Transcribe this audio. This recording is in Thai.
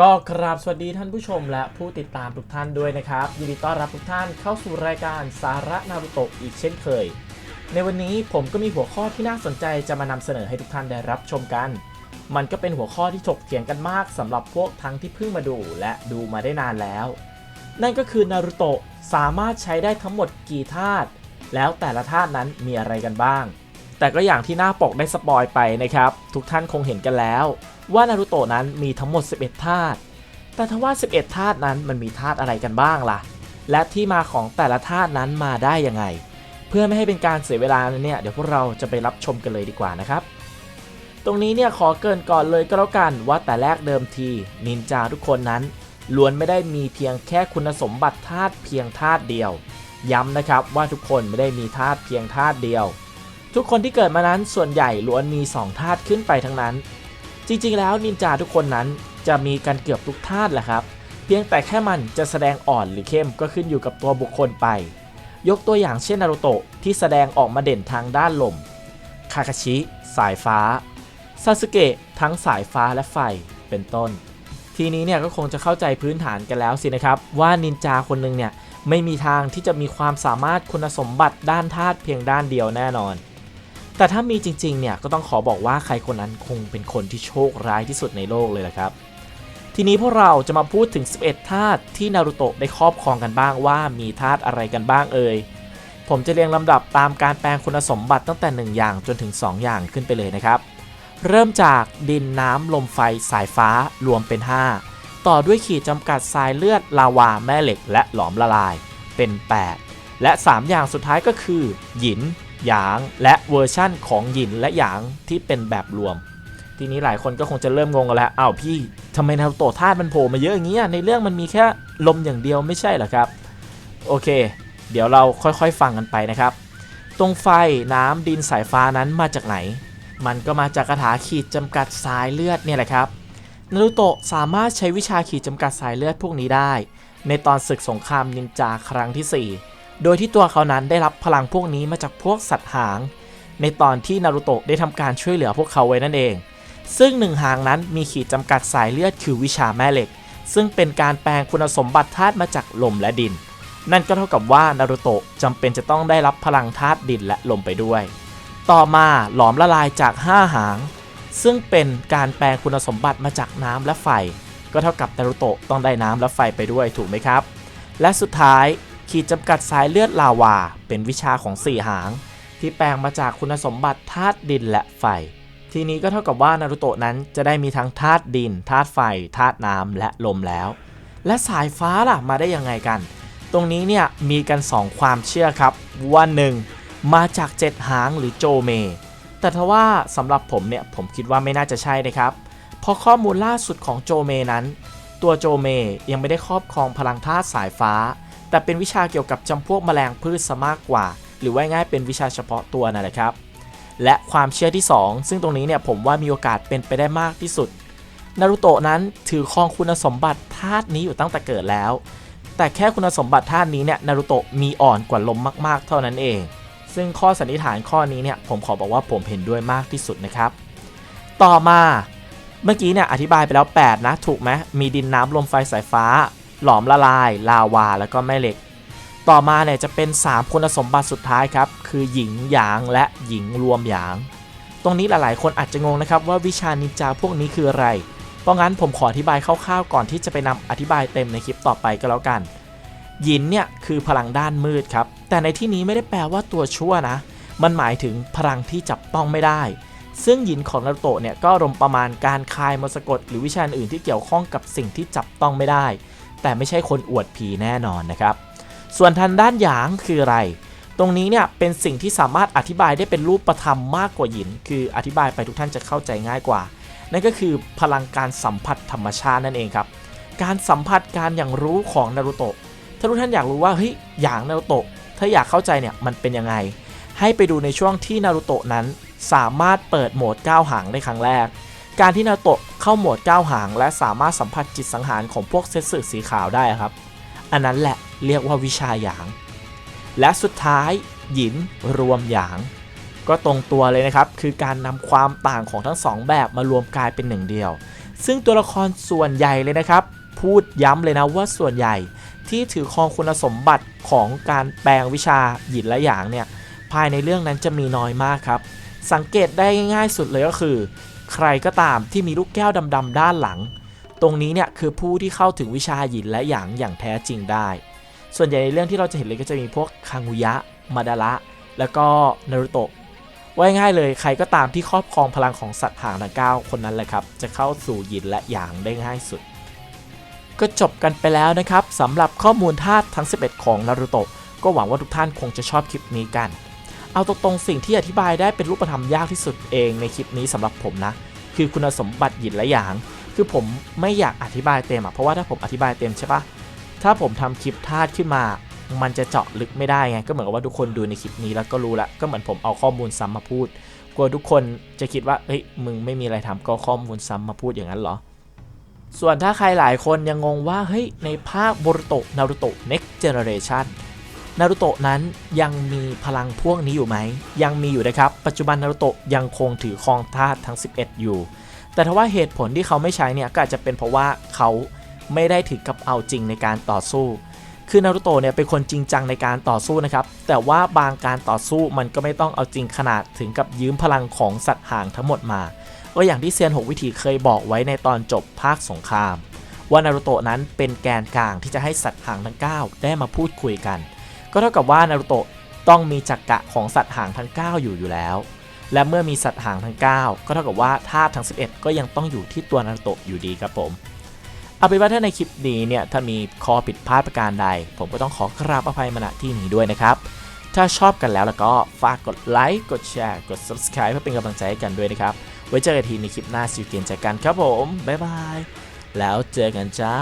ก็กราบสวัสดีท่านผู้ชมและผู้ติดตามทุกท่านด้วยนะครับ ยินดีต้อนรับทุกท่านเข้าสู่รายการสาระนารุโตะอีกเช่นเคย ในวันนี้ผมก็มีหัวข้อที่น่าสนใจจะมานำเสนอให้ทุกท่านได้รับชมกัน มันก็เป็นหัวข้อที่ถกเถียงกันมากสำหรับพวกทั้งที่เพิ่งมาดูและดูมาได้นานแล้ว นั่นก็คือนารุโตะสามารถใช้ได้ทั้งหมดกี่ธาตุแล้วแต่ละธาตุนั้นมีอะไรกันบ้าง แต่ก็อย่างที่หน้าปกได้สปอยไปนะครับ ทุกท่านคงเห็นกันแล้ว ว่านารุโตะนั้นมีทั้งหมด 11ธาตุแต่ทว่า 11ธาตุนั้นมันมีธาตุอะไรกันบ้างล่ะ และที่มาของแต่ละธาตุนั้นมาได้ยังไง เพื่อไม่ให้เป็นการเสียเวลาเนี่ยเดี๋ยวพวกเราจะไปรับชมกันเลยดีกว่านะครับตรงนี้เนี่ยขอเกินก่อนเลยก็แล้วกันว่าแต่แรกเดิมทีนินจาทุกคนนั้น ล้วนไม่ได้มีเพียงแค่คุณสมบัติธาตุเพียงธาตุเดียว ย้ำนะครับว่าทุกคนไม่ได้มีธาตุเพียงธาตุเดียว ทุกคนที่เกิดมานั้นส่วนใหญ่ล้วนมี2ธาตุขึ้นไปทั้งนั้น จริงๆ แล้วนินจาทุกคนนั้นจะมีกันเกือบทุกธาตุแหละครับ เพียงแต่แค่มันจะแสดงอ่อนหรือเข้มก็ขึ้นอยู่กับตัวบุคคลไป ยกตัวอย่างเช่นนารุโตะที่แสดงออกมาเด่นทางด้านลม คาคาชิ สายฟ้า ซาสึเกะทั้งสายฟ้าและไฟ เป็นต้น ทีนี้เนี่ยก็คงจะเข้าใจพื้นฐานกันแล้วสินะครับ ว่านินจาคนหนึ่งเนี่ยไม่มีทางที่จะมีความสามารถคุณสมบัติด้านธาตุเพียงด้านเดียวแน่นอน แต่ถ้ามีจริงๆเนี่ยก็ต้องขอบอกว่าใครคนนั้นคงเป็นคนที่โชคร้ายที่สุดในโลกเลยละครับ ทีนี้พวกเราจะมาพูดถึง 11ธาตุที่นารุโตะได้ครอบครองกันบ้างว่ามีธาตุอะไรกันบ้างเอ่ยผมจะเรียงลำดับตามการแปลงคุณสมบัติตั้งแต่ 1 อย่างจนถึง 2 อย่างขึ้นไปเลยนะครับ เริ่มจากดินน้ำลมไฟสายฟ้ารวมเป็น 5 ต่อด้วยขีดจำกัดทรายเลือดลาวาแม่เหล็กและหลอมละลายเป็น 8 และ 3 อย่างสุดท้ายก็คือ หยินหยาง และเวอร์ชั่นของหยินและหยางที่เป็นแบบรวม ทีนี้หลายคนก็คงจะเริ่มงงกันแล้วอ้าวพี่ทำไมนาโตะธาตุมันโผล่มาเยอะอย่างเงี้ยในเรื่องมันมีแค่ลมอย่างเดียวไม่ใช่เหรอครับ โอเค เดี๋ยวเราค่อยๆฟังกันไปนะครับ ตรงไฟน้ำดินสายฟ้านั้นมาจากไหน มันก็มาจากคาถาขีดจำกัดสายเลือดเนี่ยแหละครับนารูโตะสามารถใช้วิชาขีดจำกัดสายเลือดพวกนี้ได้ ในตอนศึกสงครามนินจาครั้งที่ 4 โดยที่ตัวเขานั้นได้รับพลังพวกนี้มาจากพวกสัตว์หาง ในตอนที่นารูโตะได้ทำการช่วยเหลือพวกเขาไว้นั่นเอง ซึ่งหนึ่งหางนั้นมีขีดจำกัดสายเลือดคือวิชาแม่เหล็ก ซึ่งเป็นการแปลงคุณสมบัติธาตุมาจากลมและดิน นั่นก็เท่ากับว่านารูโตะจำเป็นจะต้องได้รับพลังธาตุดินและลมไปด้วย ต่อมาหลอมละลายจาก 5 หาง ซึ่งเป็นการแปลงคุณสมบัติมาจากน้ำและไฟ ก็เท่ากับนารูโตะต้องได้น้ำและไฟไปด้วยถูกไหมครับ และสุดท้ายขีดจำกัดสายเลือดลาวา เป็นวิชาของ 4 หาง ที่แปลงมาจากคุณสมบัติธาตุดินและไฟ ทีนี้ก็เท่ากับว่านารูโตะนั้นจะได้มีทั้งธาตุดินธาตุไฟธาตุน้ำและลมแล้ว และสายฟ้าล่ะมาได้ยังไงกัน ตรงนี้เนี่ยมีกัน 2 ความเชื่อครับว่าหนึ่ง มาจาก7หางหรือโจเม แต่ทว่าสำหรับผมเนี่ยผมคิดว่าไม่น่าจะใช่นะครับเพราะข้อมูลล่าสุดของโจเมนั้น ตัวโจเมยังไม่ได้ครอบครองพลังธาตุสายฟ้า แต่เป็นวิชาเกี่ยวกับจำพวกแมลงพืชซะมากกว่า หรือว่าง่ายเป็นวิชาเฉพาะตัวนั่นแหละครับและความเชื่อที่ 2 ซึ่งตรงนี้เนี่ยผมว่ามีโอกาสเป็นไปได้มากที่สุดนารุโตะนั้นถือครองคุณสมบัติธาตุนี้อยู่ตั้งแต่เกิดแล้ว แต่แค่คุณสมบัติธาตุนี้เนี่ยนารุโตะมีอ่อนกว่าลมมากๆ เท่านั้นเอง ซึ่งข้อสันนิษฐานข้อนี้เนี่ยผมขอบอกว่าผมเห็นด้วยมากที่สุดนะครับ ต่อมาเมื่อกี้เนี่ยอธิบายไปแล้ว 8 นะ ถูกไหมมีดินน้ำลมไฟสายฟ้า หลอมละลาย ลาวา แล้วก็แม่เหล็ก ต่อมาเนี่ยจะเป็น 3 คุณสมบัติสุดท้ายครับ คือหญิงหยางและหญิงรวมหยาง ตรงนี้หลายๆ คนอาจจะงงนะครับว่าวิชานินจาพวกนี้คืออะไร เพราะงั้นผมขออธิบายคร่าวๆก่อนที่จะไปนำอธิบายเต็มในคลิปต่อไปก็แล้วกัน หยินเนี่ยคือพลังด้านมืดครับ แต่ในที่นี้ไม่ได้แปลว่าตัวชั่วนะ มันหมายถึงพลังที่จับต้องไม่ได้ ซึ่งหยินของนารุโตะเนี่ยก็รมประมาณการคายมนต์สะกดหรือวิชาอื่นที่เกี่ยวข้องกับสิ่งที่จับต้องไม่ได้ แต่ไม่ใช่คนอวดผีแน่นอนนะครับ ส่วนทางด้านหยางคืออะไร ตรงนี้เนี่ยเป็นสิ่งที่สามารถอธิบายได้เป็นรูปธรรมมากกว่าหยิน คืออธิบายไปทุกท่านจะเข้าใจง่ายกว่า นั่นก็คือพลังการสัมผัสธรรมชาตินั่นเองครับ การสัมผัสการอย่างรู้ของนารุโตะถ้าทุกท่านอยากรู้ว่าเฮ้ยอย่างนารุโตะ ถ้าอยากเข้าใจเนี่ยมันเป็นยังไง ให้ไปดูในช่วงที่นารุโตะนั้นสามารถเปิดโหมด9หางในครั้งแรก การที่นารุโตะเข้าโหมด9หาง และสามารถสัมผัสจิตสังหารของพวกเซตสึสีขาวได้ครับ อันนั้นแหละเรียกว่าวิชาหยาง และสุดท้ายหยินรวมหยาง ก็ตรงตัวเลยนะครับ คือการนำความต่างของทั้งสองแบบมารวมกลายเป็นหนึ่งเดียว ซึ่งตัวละครส่วนใหญ่เลยนะครับ พูดย้ำเลยนะว่าส่วนใหญ่ ที่ถือครองคุณสมบัติของการแปลงวิชาหยินและหยางเนี่ยภายในเรื่องนั้นจะมีน้อยมากครับ สังเกตได้ง่ายๆสุดเลยก็คือ ใครก็ตามที่มีลูกแก้วดำๆด้านหลัง ตรงนี้เนี่ยคือผู้ที่เข้าถึงวิชาหยินและหยางอย่างแท้จริงได้ ส่วนใหญ่ในเรื่องที่เราจะเห็นเลยก็จะมีพวกคังุยะ มาดาระ แล้วก็นารุโตะว่าง่ายเลยใครก็ตามที่ครอบครองพลังของสัตว์หางทั้งก้าวคนนั้นแหละครับ จะเข้าสู่หยินและหยางได้ง่ายสุด ก็จบกันไปแล้วนะครับสำหรับข้อมูลธาตุทั้ง 11 ของนารุโตะก็หวังว่าทุกท่านคงจะชอบคลิปนี้กัน เอาตรงๆสิ่งที่อธิบายได้เป็นรูปธรรมยากที่สุดเองในคลิปนี้สำหรับผมนะ คือคุณสมบัติหยินและหยาง คือผมไม่อยากอธิบายเต็มอะเพราะว่าถ้าผมอธิบายเต็มใช่ปะถ้าผมทำคลิปธาตุขึ้นมา มันจะเจาะลึกไม่ได้ไงก็เหมือนกับว่าทุกคนดูในคลิปนี้แล้วก็รู้ละก็เหมือนผมเอาข้อมูลซ้ำมาพูดกลัวทุกคนจะคิดว่าเฮ้ยมึงไม่มีอะไรทำก็ข้อมูลซ้ำมาพูดอย่างนั้นเหรอ ส่วนถ้าใครหลายคนยังงงว่าเฮ้ยในภาคบรุโตะนารุโตะ next generation นารุโตะนั้นยังมีพลังพวกนี้อยู่ไหม ยังมีอยู่นะครับ ปัจจุบันนารุโตะยังคงถือครองธาตุทั้ง 11 อยู่ แต่ถ้าว่าเหตุผลที่เขาไม่ใช้เนี่ยก็อาจจะเป็นเพราะว่าเขาไม่ได้ถึงกับเอาจริงในการต่อสู้ คือนารุโตะเนี่ยเป็นคนจริงจังในการต่อสู้นะครับ แต่ว่าบางการต่อสู้มันก็ไม่ต้องเอาจริงขนาดถึงกับยืมพลังของสัตว์ห่างทั้งหมดมา ก็อย่างที่เซียน 6 วิธีเคยบอกไว้ในตอนจบภาคสงคราม ว่านารุโตะนั้นเป็นแกนกลางที่จะให้สัตว์หางทั้ง 9 ได้มาพูดคุยกัน ก็เท่ากับว่านารุโตะต้องมีจักกะของสัตว์หางทั้ง 9 อยู่อยู่แล้ว และเมื่อมีสัตว์หางทั้ง 9 ก็เท่ากับว่าธาตุทั้ง 11 ก็ยังต้องอยู่ที่ตัวนารุโตะอยู่ดีครับผมเอาเป็นว่าถ้าในคลิปนี้เนี่ยถ้ามีข้อผิดพลาดประการใด ผมก็ต้องขอกราบอภัยมาณที่นี้ด้วยนะครับ ถ้าชอบกันแล้วแล้วก็ฝากกดไลค์กดแชร์กด subscribe เพื่อเป็นกำลังใจให้กันด้วยนะครับ ไว้เจอกันทีในคลิปหน้าสิวเกียนจากกันครับผม บ๊ายบาย แล้วเจอกันจ้า